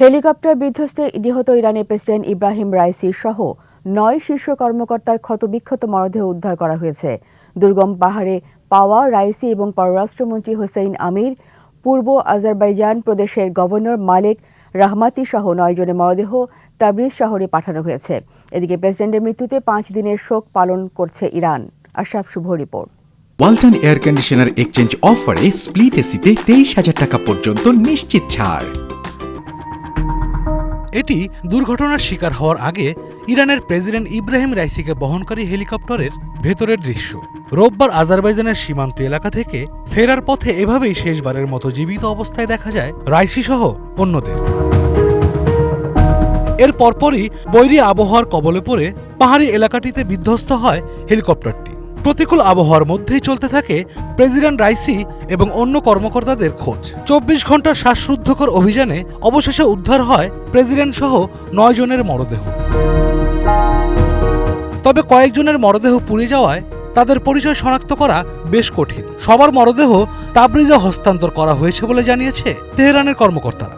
Helicopter বিধ্বস্তে নিহত ইরানের president Ebrahim Raisi সহ নয় শীর্ষ কর্মকর্তার ক্ষতবিক্ষত মরদেহ উদ্ধার করা হয়েছে। দুর্গম পাহাড়ে পাওয়া রাইসি এবং পররাষ্ট্রমন্ত্রী হোসেইন আমির, পূর্ব আজারবাইজান প্রদেশের গভর্নর মালিক রাহমাতি সহ নয় জনের মরদেহ তাবরিজ শহরে পাঠানো হয়েছে। এদিকে প্রেসিডেন্টের মৃত্যুতে পাঁচ দিনের শোক পালন করছে Iran. Ashraf Shuvo report. Walton air conditioner exchange অফারে স্প্লিট এসিতে তেইশ হাজার টাকা পর্যন্ত নিশ্চিত ছাড়। এটি দুর্ঘটনার শিকার হওয়ার আগে ইরানের প্রেসিডেন্ট ইব্রাহিম রাইসিকে বহনকারী হেলিকপ্টারের ভেতরের দৃশ্য। রোববার আজারবাইজানের সীমান্ত এলাকা থেকে ফেরার পথে এভাবেই শেষবারের মতো জীবিত অবস্থায় দেখা যায় রাইসি সহ অন্যদের। এর পরপরই বৈরী আবহাওয়ার কবলে পড়ে পাহাড়ি এলাকাটিতে বিধ্বস্ত হয় হেলিকপ্টারটি। প্রতিকূল আবহাওয়ার মধ্যেই চলতে থাকে প্রেসিডেন্ট রাইসি এবং অন্য কর্মকর্তাদের খোঁজ। চব্বিশ ঘণ্টার শ্বাসরুদ্ধকর অভিযানে অবশেষে উদ্ধার হয় প্রেসিডেন্ট সহ নয় জনের মরদেহ। তবে কয়েকজনের মরদেহ পুড়ে যাওয়ায় তাদের পরিচয় শনাক্ত করা বেশ কঠিন। সবার মরদেহ তাবরিজে হস্তান্তর করা হয়েছে বলে জানিয়েছে তেহরানের কর্মকর্তারা।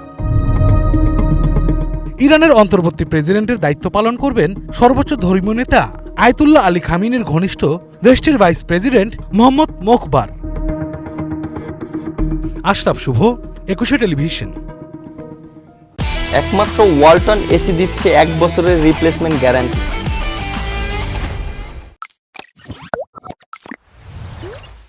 ইরানের অন্তর্বর্তী প্রেসিডেন্টের দায়িত্ব পালন করবেন সর্বোচ্চ ধর্মীয় নেতা আয়তুল্লাহ আলী খামিনের ঘনিষ্ঠ দেশটির vice president Mohammad Mokhber. Ashraf Shuvo, Ekushey television. একমাত্র ওয়ালটন এসি দিচ্ছে এক বছরের রিপ্লেসমেন্ট গ্যারান্টি